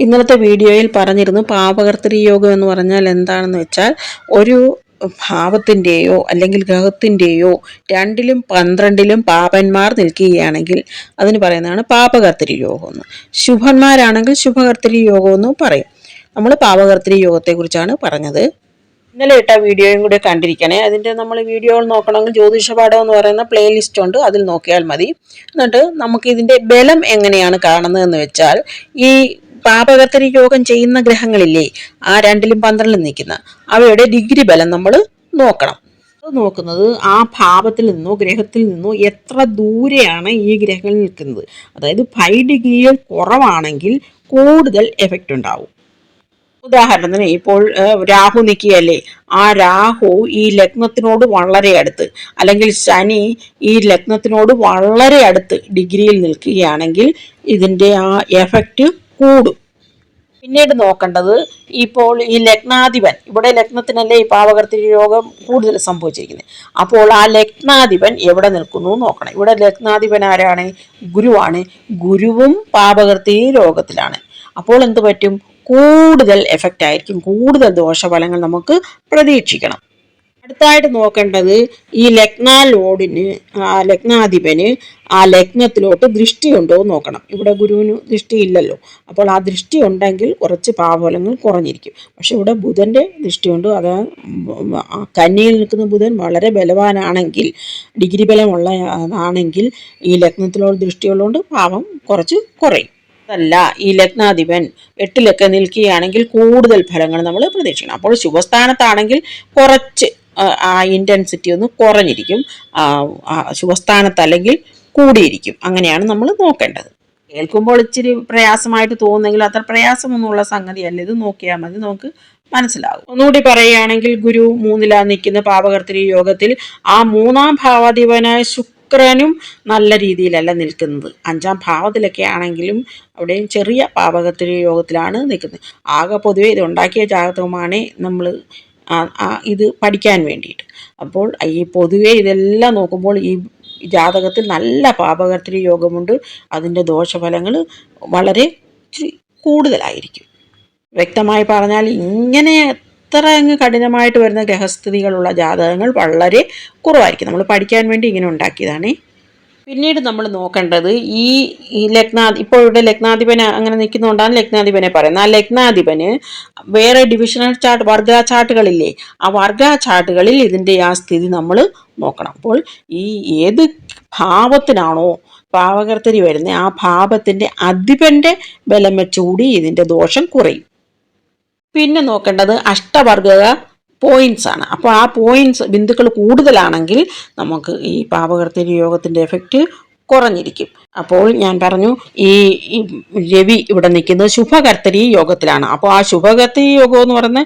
ഇന്നലത്തെ വീഡിയോയിൽ പറഞ്ഞിരുന്നു പാപകർത്തരി യോഗം എന്ന് പറഞ്ഞാൽ എന്താണെന്ന് വെച്ചാൽ ഒരു ഭാവത്തിന്റെയോ അല്ലെങ്കിൽ ഗ്രഹത്തിന്റെയോ രണ്ടിലും പന്ത്രണ്ടിലും പാപന്മാർ നിൽക്കുകയാണെങ്കിൽ അതിന് പറയുന്നതാണ് പാപകർത്തരി യോഗം എന്ന്. ശുഭന്മാരാണെങ്കിൽ ശുഭകർത്തരി യോഗം എന്ന് പറയും. നമ്മൾ പാപകർത്തരി യോഗത്തെക്കുറിച്ചാണ് പറഞ്ഞത്. ഇന്നലെ ഇട്ട വീഡിയോയും കൂടി കണ്ടിരിക്കണേ. അതിന്റെ നമ്മൾ വീഡിയോകൾ നോക്കണമെങ്കിൽ ജ്യോതിഷപാഠം എന്ന് പറയുന്ന പ്ലേലിസ്റ്റ് ഉണ്ട്. അതിൽ നോക്കിയാൽ മതി. എന്നിട്ട് നമുക്ക് ഇതിന്റെ ബലം എങ്ങനെയാണ് കാണുന്നതെന്ന് വെച്ചാൽ ഈ പാപകർത്തരി യോഗം ചെയ്യുന്ന ഗ്രഹങ്ങളില്ലേ ആ രണ്ടിലും പന്ത്രണ്ടിലും നിൽക്കുന്ന അവയുടെ ഡിഗ്രി ബലം നമ്മൾ നോക്കണം. നോക്കുന്നത് ആ ഭാവത്തിൽ നിന്നോ ഗ്രഹത്തിൽ നിന്നോ എത്ര ദൂരെയാണ് ഈ ഗ്രഹങ്ങൾ നിൽക്കുന്നത്. അതായത് ഫൈവ് ഡിഗ്രിയിൽ കുറവാണെങ്കിൽ കൂടുതൽ എഫക്റ്റ് ഉണ്ടാവും. ഉദാഹരണത്തിന് ഇപ്പോൾ രാഹു നിൽക്കുകയല്ലേ ആ രാഹു ഈ ലഗ്നത്തിനോട് വളരെ അടുത്ത് അല്ലെങ്കിൽ ശനി ഈ ലഗ്നത്തിനോട് വളരെ അടുത്ത് ഡിഗ്രിയിൽ നിൽക്കുകയാണെങ്കിൽ ഇതിന്റെ ആ എഫക്റ്റ് കൂടും. പിന്നീട് നോക്കേണ്ടത് ഇപ്പോൾ ഈ ലഗ്നാധിപൻ ഇവിടെ ലഗ്നത്തിനല്ലേ ഈ പാവകർത്തി രോഗം കൂടുതൽ സംഭവിച്ചിരിക്കുന്നത്. അപ്പോൾ ആ ലഗ്നാധിപൻ എവിടെ നിൽക്കുന്നു നോക്കണം. ഇവിടെ ലഗ്നാധിപൻ ആരാണ്? ഗുരുവാണ്. ഗുരുവും പാപകർത്തി രോഗത്തിലാണ്. അപ്പോൾ എന്ത് പറ്റും? കൂടുതൽ എഫക്റ്റ് ആയിരിക്കും. കൂടുതൽ ദോഷഫലങ്ങൾ നമുക്ക് പ്രതീക്ഷിക്കണം. അടുത്തായിട്ട് നോക്കേണ്ടത് ഈ ലഗ്നാ ലോഡിന് ആ ലഗ്നാധിപന് ആ ലഗ്നത്തിലോട്ട് ദൃഷ്ടിയുണ്ടോ എന്ന് നോക്കണം. ഇവിടെ ഗുരുവിന് ദൃഷ്ടിയില്ലല്ലോ. അപ്പോൾ ആ ദൃഷ്ടി ഉണ്ടെങ്കിൽ കുറച്ച് പാവഫലങ്ങൾ കുറഞ്ഞിരിക്കും. പക്ഷെ ഇവിടെ ബുധന്റെ ദൃഷ്ടിയുണ്ട്. അത് കന്നിയിൽ നിൽക്കുന്ന ബുധൻ വളരെ ബലവാനാണെങ്കിൽ ഡിഗ്രി ബലമുള്ള ആണെങ്കിൽ ഈ ലഗ്നത്തിലോട് ദൃഷ്ടിയുള്ളതുകൊണ്ട് പാവം കുറച്ച് കുറയും. അതല്ല ഈ ലഗ്നാധിപൻ എട്ടിലൊക്കെ നിൽക്കുകയാണെങ്കിൽ കൂടുതൽ ഫലങ്ങൾ നമ്മൾ പ്രതീക്ഷിക്കണം. അപ്പോൾ ശുഭസ്ഥാനത്താണെങ്കിൽ കുറച്ച് ആ, ഇന്റൻസിറ്റി ഒന്ന് കുറഞ്ഞിരിക്കും. ശുഭസ്ഥാനത്ത് അല്ലെങ്കിൽ കൂടിയിരിക്കും. അങ്ങനെയാണ് നമ്മൾ നോക്കേണ്ടത്. കേൾക്കുമ്പോൾ ഇച്ചിരി പ്രയാസമായിട്ട് തോന്നുന്നെങ്കിൽ അത്ര പ്രയാസമൊന്നുമുള്ള സംഗതിയല്ല. ഇത് നോക്കിയാൽ മതി. നമുക്ക് മനസ്സിലാകും. ഒന്നുകൂടി പറയുകയാണെങ്കിൽ ഗുരു മൂന്നിലാ നിൽക്കുന്ന പാപകർത്തരി യോഗത്തിൽ ആ മൂന്നാം ഭാവാധിപനായ ശുക്രനും നല്ല രീതിയിലല്ല നിൽക്കുന്നത്. അഞ്ചാം ഭാവത്തിലൊക്കെ ആണെങ്കിലും അവിടെയും ചെറിയ പാപകർത്തരി യോഗത്തിലാണ് നിൽക്കുന്നത്. ആകെ പൊതുവെ ഇത് ഉണ്ടാക്കിയ ജാതകമാണ് നമ്മൾ ഇത് പഠിക്കാൻ വേണ്ടിയിട്ട്. അപ്പോൾ ഈ പൊതുവേ ഇതെല്ലാം നോക്കുമ്പോൾ ഈ ജാതകത്തിൽ നല്ല പാപകർത്തരി യോഗമുണ്ട്. അതിന്റെ ദോഷഫലങ്ങൾ വളരെ കൂടുതലായിരിക്കും. വ്യക്തമായി പറഞ്ഞാൽ ഇങ്ങനെ എത്ര അങ്ങ് കഠിനമായിട്ട് വരുന്ന ഗ്രഹസ്ഥിതികളുള്ള ജാതകങ്ങൾ വളരെ കുറവായിരിക്കും. നമ്മൾ പഠിക്കാൻ വേണ്ടി ഇങ്ങനെ ഉണ്ടാക്കിയതാണ്. പിന്നീട് നമ്മൾ നോക്കേണ്ടത് ഈ ലഗ്നാ ഇപ്പോൾ ഇവിടെ ലഗ്നാധിപന് അങ്ങനെ നിൽക്കുന്നതുകൊണ്ടാണ് ലഗ്നാധിപനെ പറയുന്നത്. ആ ലഗ്നാധിപന് വേറെ ഡിവിഷണൽ ചാർട്ട് വർഗ ചാർട്ടുകളില്ലേ ആ വർഗ ചാർട്ടുകളിൽ ഇതിന്റെ ആ സ്ഥിതി നമ്മൾ നോക്കണം. അപ്പോൾ ഈ ഏത് ഭാവത്തിനാണോ പാവകർത്തരി വരുന്നത് ആ ഭാവത്തിന്റെ അധിപന്റെ ബലം വെച്ചുകൂടി ഇതിന്റെ ദോഷം കുറയും. പിന്നെ നോക്കേണ്ടത് അഷ്ടവർഗ പോയിന്റ്സ് ആണ്. അപ്പോൾ ആ പോയിന്റ്സ് ബിന്ദുക്കൾ കൂടുതലാണെങ്കിൽ നമുക്ക് ഈ പാപകർത്തി യോഗത്തിന്റെ എഫക്റ്റ് കുറഞ്ഞിരിക്കും. അപ്പോൾ ഞാൻ പറഞ്ഞു ഈ രവി ഇവിടെ നിൽക്കുന്നത് ശുഭകർത്തരി യോഗത്തിലാണ്. അപ്പോൾ ആ ശുഭകർത്തരി യോഗം എന്ന് പറയുന്ന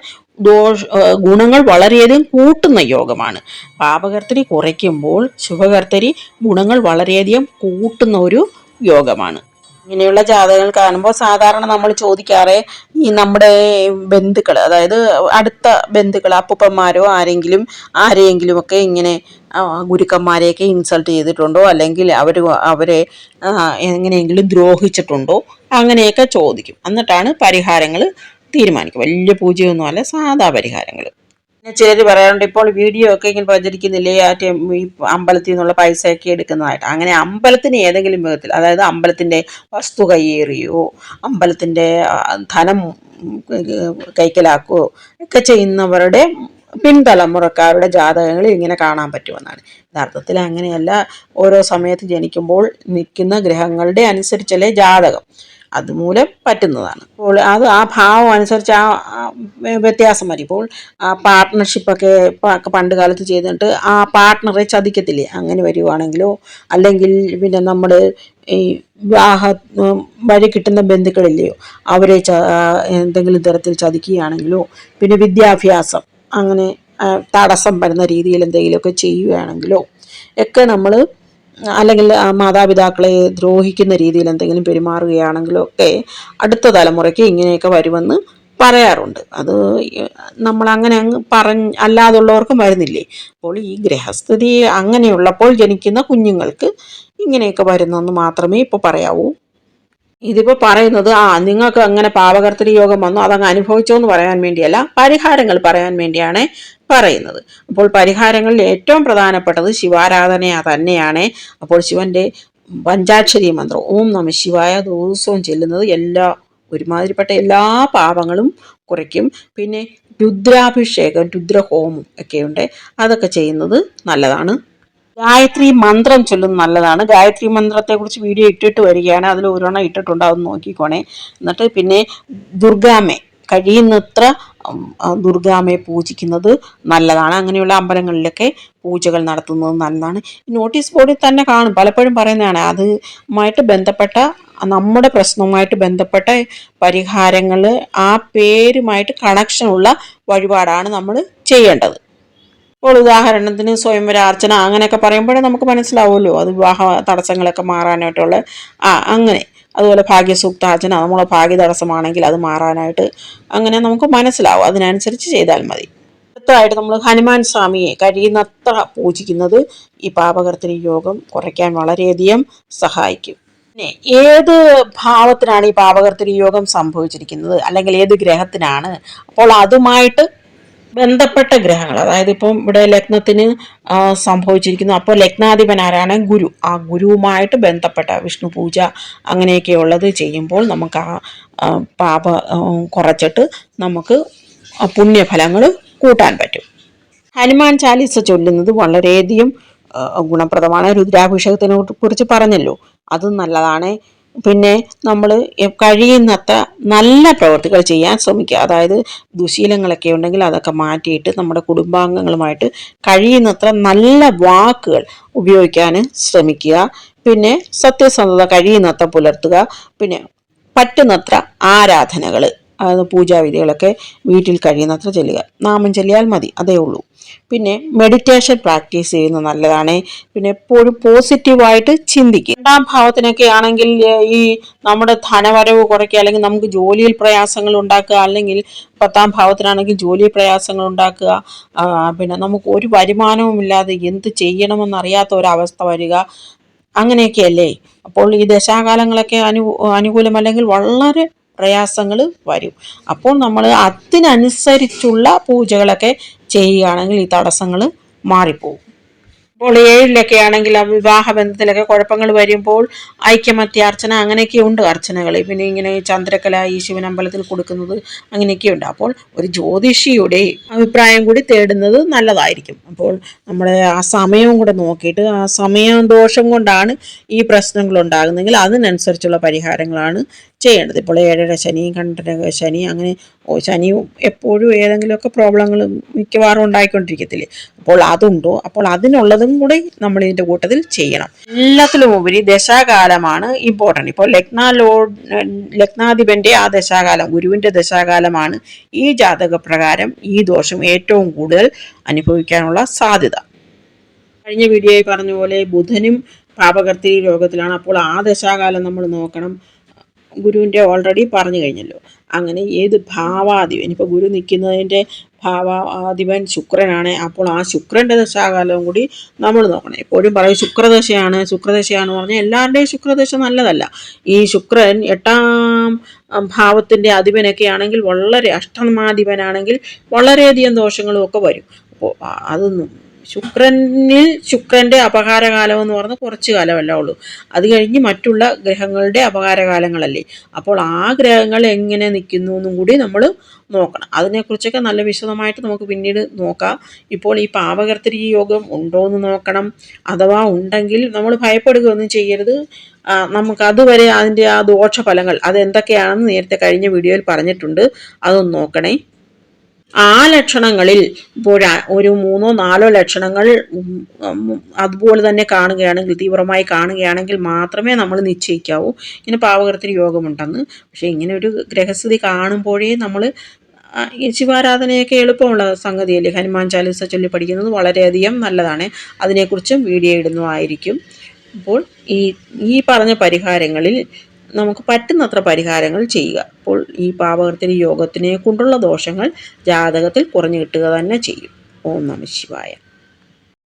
ദോഷ ഗുണങ്ങൾ വളരെയധികം കൂട്ടുന്ന യോഗമാണ്. പാപകർത്തരി കുറയ്ക്കുമ്പോൾ ശുഭകർത്തരി ഗുണങ്ങൾ വളരെയധികം കൂട്ടുന്ന ഒരു യോഗമാണ്. ഇങ്ങനെയുള്ള ജാതകങ്ങൾ കാണുമ്പോൾ സാധാരണ നമ്മൾ ചോദിക്കാറേ ഈ നമ്മുടെ ബന്ധുക്കൾ അതായത് അടുത്ത ബന്ധുക്കൾ അപ്പൂപ്പന്മാരോ ആരെങ്കിലും ആരെയെങ്കിലും ഒക്കെ ഇങ്ങനെ ഗുരുക്കന്മാരെയൊക്കെ ഇൻസൾട്ട് ചെയ്തിട്ടുണ്ടോ? അല്ലെങ്കിൽ അവർ അവരെ എങ്ങനെയെങ്കിലും ദ്രോഹിച്ചിട്ടുണ്ടോ? അങ്ങനെയൊക്കെ ചോദിക്കും. എന്നിട്ടാണ് പരിഹാരങ്ങൾ തീരുമാനിക്കും വലിയ പൂജയൊന്നുമല്ല സാധാ പരിഹാരങ്ങൾ പിന്നെ ചിലർ പറയാറുണ്ട് ഇപ്പോൾ വീഡിയോ ഒക്കെ ഇങ്ങനെ പ്രചരിക്കുന്നില്ലേ? ആ ഈ അമ്പലത്തിൽ നിന്നുള്ള പൈസയൊക്കെ എടുക്കുന്നതായിട്ട്. അങ്ങനെ അമ്പലത്തിന് ഏതെങ്കിലും വിധത്തിൽ അതായത് അമ്പലത്തിന്റെ വസ്തു കയ്യേറിയോ അമ്പലത്തിന്റെ ധനം കൈക്കലാക്കുകയോ ഒക്കെ ചെയ്യുന്നവരുടെ പിൻതലമുറക്കാരുടെ ജാതകങ്ങളിൽ ഇങ്ങനെ കാണാൻ പറ്റുമെന്നാണ്. യഥാർത്ഥത്തിൽ അങ്ങനെയല്ല ഓരോ സമയത്ത് ജനിക്കുമ്പോൾ നിൽക്കുന്ന ഗ്രഹങ്ങളുടെ അനുസരിച്ചല്ലേ ജാതകം. അതുമൂലം പറ്റുന്നതാണ്. അപ്പോൾ അത് ആ ഭാവം അനുസരിച്ച് ആ വ്യത്യാസം വരും. ഇപ്പോൾ ആ പാർട്ട്ണർഷിപ്പൊക്കെ പണ്ട് കാലത്ത് ചെയ്തിട്ട് ആ പാർട്ട്ണറെ ചതിക്കത്തില്ലേ? അങ്ങനെ വരുവാണെങ്കിലോ? അല്ലെങ്കിൽ പിന്നെ നമ്മൾ ഈ വിവാഹ വഴി കിട്ടുന്ന ബന്ധുക്കളില്ലയോ അവരെ എന്തെങ്കിലും തരത്തിൽ ചതിക്കുകയാണെങ്കിലോ? പിന്നെ വിദ്യാഭ്യാസം അങ്ങനെ തടസ്സം വരുന്ന രീതിയിൽ എന്തെങ്കിലുമൊക്കെ ചെയ്യുകയാണെങ്കിലോ? ഒക്കെ നമ്മൾ അല്ലെങ്കിൽ മാതാപിതാക്കളെ ദ്രോഹിക്കുന്ന രീതിയിൽ എന്തെങ്കിലും പെരുമാറുകയാണെങ്കിലോ ഒക്കെ അടുത്ത തലമുറയ്ക്ക് ഇങ്ങനെയൊക്കെ വരുമെന്ന് പറയാറുണ്ട്. അത് നമ്മൾ അങ്ങനെ അങ്ങ് പറഞ്ഞ് അല്ലാതുള്ളവർക്കും വരുന്നില്ലേ? അപ്പോൾ ഈ ഗ്രഹസ്ഥിതി അങ്ങനെയുള്ളപ്പോൾ ജനിക്കുന്ന കുഞ്ഞുങ്ങൾക്ക് ഇങ്ങനെയൊക്കെ വരുന്നെന്ന് മാത്രമേ ഇപ്പോൾ പറയാവൂ. ഇതിപ്പോൾ പറയുന്നത് ആ നിങ്ങൾക്ക് അങ്ങനെ പാപകർത്തരി യോഗം വന്നു അതങ്ങ് അനുഭവിച്ചോ എന്ന് പറയാൻ വേണ്ടിയല്ല പരിഹാരങ്ങൾ പറയാൻ വേണ്ടിയാണ് പറയുന്നത്. അപ്പോൾ പരിഹാരങ്ങളിൽ ഏറ്റവും പ്രധാനപ്പെട്ടത് ശിവാരാധന തന്നെയാണ്. അപ്പോൾ ശിവന്റെ പഞ്ചാക്ഷരി മന്ത്രം ഓം നമ ശിവായ ദിവസവും ചെല്ലുന്നത് എല്ലാ ഒരുമാതിരിപ്പെട്ട എല്ലാ പാപങ്ങളും കുറയ്ക്കും. പിന്നെ രുദ്രാഭിഷേകം രുദ്രഹോമം ഒക്കെയുണ്ട്. അതൊക്കെ ചെയ്യുന്നത് നല്ലതാണ്. ഗായത്രി മന്ത്രം ചൊല്ലുന്നത് നല്ലതാണ്. ഗായത്രി മന്ത്രത്തെക്കുറിച്ച് വീഡിയോ ഇട്ടിട്ട് വരികയാണ്. അതിൽ ഒരെണ്ണം ഇട്ടിട്ടുണ്ട്. അതൊന്ന് നോക്കിക്കോണേ. എന്നിട്ട് പിന്നെ ദുർഗാമ്മ കഴിയുന്നത്ര ദുർഗാമ്മയെ പൂജിക്കുന്നത് നല്ലതാണ്. അങ്ങനെയുള്ള അമ്പലങ്ങളിലൊക്കെ പൂജകൾ നടത്തുന്നത് നല്ലതാണ്. നോട്ടീസ് ബോർഡിൽ തന്നെ കാണും. പലപ്പോഴും പറയുന്നതാണ് അതുമായിട്ട് ബന്ധപ്പെട്ട നമ്മുടെ പ്രശ്നവുമായിട്ട് ബന്ധപ്പെട്ട പരിഹാരങ്ങൾ ആ പേരുമായിട്ട് കണക്ഷനുള്ള വഴിപാടാണ് നമ്മൾ ചെയ്യേണ്ടത്. ഇപ്പോൾ ഉദാഹരണത്തിന് സ്വയംവരാർച്ചന അങ്ങനെയൊക്കെ പറയുമ്പോഴേ നമുക്ക് മനസ്സിലാവുമല്ലോ. അത് വിവാഹ തടസ്സങ്ങളൊക്കെ മാറാനായിട്ടുള്ള ആ അങ്ങനെ. അതുപോലെ ഭാഗ്യസൂക്താർച്ചന നമ്മളെ ഭാഗ്യ തടസ്സമാണെങ്കിൽ അത് മാറാനായിട്ട് അങ്ങനെ നമുക്ക് മനസ്സിലാവും. അതിനനുസരിച്ച് ചെയ്താൽ മതി. അടുത്തതായിട്ട് നമ്മൾ ഹനുമാൻ സ്വാമിയെ കഴിയുന്നത്ര പൂജിക്കുന്നത് ഈ പാപകർത്തിനി യോഗം കുറയ്ക്കാൻ വളരെയധികം സഹായിക്കും. പിന്നെ ഏത് ഭാവത്തിനാണ് ഈ പാപകർത്തിനി യോഗം സംഭവിച്ചിരിക്കുന്നത്? അല്ലെങ്കിൽ ഏത് ഗ്രഹത്തിനാണ്? അപ്പോൾ അതുമായിട്ട് ബന്ധപ്പെട്ട ഗ്രഹങ്ങൾ. അതായത് ഇപ്പം ഇവിടെ ലഗ്നത്തിന് സംഭവിച്ചിരിക്കുന്നു. അപ്പോൾ ലഗ്നാധിപൻ ആരാണ്? ഗുരു. ആ ഗുരുവുമായിട്ട് ബന്ധപ്പെട്ട വിഷ്ണു പൂജ അങ്ങനെയൊക്കെയുള്ളത് ചെയ്യുമ്പോൾ നമുക്ക് ആ പാപ കുറച്ചിട്ട് നമുക്ക് പുണ്യഫലങ്ങൾ കൂട്ടാൻ പറ്റും. ഹനുമാൻ ചാലിസ ചൊല്ലുന്നത് വളരെയധികം ഗുണപ്രദമാണ്. രുദ്രാഭിഷേകത്തിനെ കുറിച്ച് പറഞ്ഞല്ലോ. അതും നല്ലതാണ്. പിന്നെ നമ്മൾ കഴിയുന്നത്ര നല്ല പ്രവർത്തികൾ ചെയ്യാൻ ശ്രമിക്കുക. അതായത് ദുശീലങ്ങളൊക്കെ ഉണ്ടെങ്കിൽ അതൊക്കെ മാറ്റിയിട്ട് നമ്മുടെ കുടുംബാംഗങ്ങളുമായിട്ട് കഴിയുന്നത്ര നല്ല വാക്കുകൾ ഉപയോഗിക്കാൻ ശ്രമിക്കുക. പിന്നെ സത്യസന്ധത കഴിയുന്നത്ര പുലർത്തുക. പിന്നെ പറ്റുന്നത്ര ആരാധനകൾ അത് പൂജാവിധികളൊക്കെ വീട്ടിൽ കഴിയുന്നത്ര ചെല്ലുക. നാമം ചെല്ലിയാൽ മതി അതേ ഉള്ളൂ. പിന്നെ മെഡിറ്റേഷൻ പ്രാക്ടീസ് ചെയ്യുന്നത് നല്ലതാണ്. പിന്നെ എപ്പോഴും പോസിറ്റീവായിട്ട് ചിന്തിക്കുക. രണ്ടാം ഭാവത്തിനൊക്കെ ആണെങ്കിൽ ഈ നമ്മുടെ ധനവരവ് കുറയ്ക്കുക അല്ലെങ്കിൽ നമുക്ക് ജോലിയിൽ പ്രയാസങ്ങൾ ഉണ്ടാക്കുക അല്ലെങ്കിൽ പത്താം ഭാവത്തിനാണെങ്കിൽ ജോലി പ്രയാസങ്ങൾ ഉണ്ടാക്കുക പിന്നെ നമുക്ക് ഒരു വരുമാനവും ഇല്ലാതെ എന്ത് ചെയ്യണമെന്നറിയാത്ത ഒരവസ്ഥ വരിക അങ്ങനെയൊക്കെയല്ലേ? അപ്പോൾ ഈ ദശാകാലങ്ങളൊക്കെ അനു അനുകൂലമല്ലെങ്കിൽ വളരെ പ്രയാസങ്ങൾ വരും. അപ്പോൾ നമ്മൾ അതിനനുസരിച്ചുള്ള പൂജകളൊക്കെ ചെയ്യുകയാണെങ്കിൽ ഈ തടസ്സങ്ങൾ മാറിപ്പോകും. ഇപ്പോൾ ഏഴിലൊക്കെ ആണെങ്കിൽ ആ വിവാഹ ബന്ധത്തിലൊക്കെ കുഴപ്പങ്ങൾ വരുമ്പോൾ ഐക്യമത്യാർച്ചന അങ്ങനെയൊക്കെ ഉണ്ട് അർച്ചനകൾ. പിന്നെ ഇങ്ങനെ ചന്ദ്രകല ഈ ശിവനമ്പലത്തിൽ കൊടുക്കുന്നത് അങ്ങനെയൊക്കെയുണ്ട് അപ്പോൾ ഒരു ജ്യോതിഷിയുടെ അഭിപ്രായം കൂടി തേടുന്നത് നല്ലതായിരിക്കും. അപ്പോൾ നമ്മുടെ ആ സമയവും കൂടെ നോക്കിയിട്ട് ആ സമയം ദോഷം കൊണ്ടാണ് ഈ പ്രശ്നങ്ങൾ ഉണ്ടാകുന്നതെങ്കിൽ അതിനനുസരിച്ചുള്ള പരിഹാരങ്ങളാണ് ചെയ്യേണ്ടത്. ഇപ്പോൾ ഏഴര ശനി കണ്ടര ശനി അങ്ങനെ ഓ ശനിയും എപ്പോഴും ഏതെങ്കിലുമൊക്കെ പ്രോബ്ലങ്ങൾ മിക്കവാറും ഉണ്ടായിക്കൊണ്ടിരിക്കത്തില്ലേ. അപ്പോൾ അതുണ്ടോ? അപ്പോൾ അതിനുള്ളതും കൂടി നമ്മൾ ഇതിന്റെ കൂട്ടത്തിൽ ചെയ്യണം. എല്ലാത്തിലും ഉപരി ദശാകാലമാണ് ഇമ്പോർട്ടന്റ് ഇപ്പോൾ ലഗ്നാലോ ലഗ്നാധിപന്റെ ആ ദശാകാലം ഗുരുവിന്റെ ദശാകാലമാണ് ഈ ജാതക പ്രകാരം ഈ ദോഷം ഏറ്റവും കൂടുതൽ അനുഭവിക്കാനുള്ള സാധ്യത. കഴിഞ്ഞ വീഡിയോയിൽ പറഞ്ഞ പോലെ ബുധനും പാപകർത്തി രോഗത്തിലാണ്. അപ്പോൾ ആ ദശാകാലം നമ്മൾ നോക്കണം. ഗുരുവിന്റെ ഓൾറെഡി പറഞ്ഞു കഴിഞ്ഞല്ലോ. അങ്ങനെ ഏത് ഭാവാധിപൻ ഇപ്പോൾ ഗുരു നിൽക്കുന്നതിന്റെ ഭാവാധിപൻ ശുക്രനാണ് അപ്പോൾ ആ ശുക്രന്റെ ദശാകാലവും കൂടി നമ്മൾ നോക്കണം. എപ്പോഴും പറയും ശുക്രദശയാണ് ശുക്രദശയാണ് പറഞ്ഞാൽ എല്ലാവരുടെയും ശുക്രദശ നല്ലതല്ല. ഈ ശുക്രൻ എട്ടാം ഭാവത്തിന്റെ അധിപനൊക്കെ ആണെങ്കിൽ വളരെ അഷ്ടമാധിപനാണെങ്കിൽ വളരെയധികം ദോഷങ്ങളും ഒക്കെ വരും. അപ്പോൾ അതൊന്നും ശുക്രനിൽ ശുക്രന്റെ അപകാരകാലം എന്ന് പറഞ്ഞാൽ കുറച്ച് കാലമല്ല ഉള്ളൂ. അത് കഴിഞ്ഞ് മറ്റുള്ള ഗ്രഹങ്ങളുടെ അപകാരകാലങ്ങളല്ലേ. അപ്പോൾ ആ ഗ്രഹങ്ങൾ എങ്ങനെ നിൽക്കുന്നു എന്നും കൂടി നമ്മൾ നോക്കണം. അതിനെക്കുറിച്ചൊക്കെ നല്ല വിശദമായിട്ട് നമുക്ക് പിന്നീട് നോക്കാം. ഇപ്പോൾ ഈ പാപകർത്തരി യോഗം ഉണ്ടോ എന്ന് നോക്കണം. അഥവാ ഉണ്ടെങ്കിൽ നമ്മൾ ഭയപ്പെടുകയൊന്നും ചെയ്യരുത്. നമുക്ക് അതുവരെ അതിന്റെ ആ ദോഷഫലങ്ങൾ അതെന്തൊക്കെയാണെന്ന് നേരത്തെ കഴിഞ്ഞ വീഡിയോയിൽ പറഞ്ഞിട്ടുണ്ട്. അതൊന്ന് നോക്കണേ. ആ ലക്ഷണങ്ങളിൽ ഇപ്പോൾ ഒരു മൂന്നോ നാലോ ലക്ഷണങ്ങൾ അതുപോലെ തന്നെ കാണുകയാണെങ്കിൽ തീവ്രമായി കാണുകയാണെങ്കിൽ മാത്രമേ നമ്മൾ നിശ്ചയിക്കാവൂ. ഇങ്ങനെ പാവകർത്തിന് യോഗമുണ്ടെന്ന്. പക്ഷേ ഇങ്ങനെ ഒരു ഗ്രഹസ്ഥിതി കാണുമ്പോഴേ നമ്മൾ ശിവാരാധനയൊക്കെ എളുപ്പമുള്ള സംഗതിയല്ലേ? ഹനുമാൻ ചാലിസ ചൊല്ലി പഠിക്കുന്നത് വളരെയധികം നല്ലതാണ്. അതിനെക്കുറിച്ചും വീഡിയോ ഇടുന്നതായിരിക്കും. അപ്പോൾ ഈ ഈ പറഞ്ഞ പരിഹാരങ്ങളിൽ നമുക്ക് പറ്റുന്നത്ര പരിഹാരങ്ങൾ ചെയ്യുക. അപ്പോൾ ഈ പാപകർത്തിന് യോഗത്തിനെ കൊണ്ടുള്ള ദോഷങ്ങൾ ജാതകത്തിൽ കുറഞ്ഞു കിട്ടുക തന്നെ ചെയ്യും. ഓം നമ ശിവായ.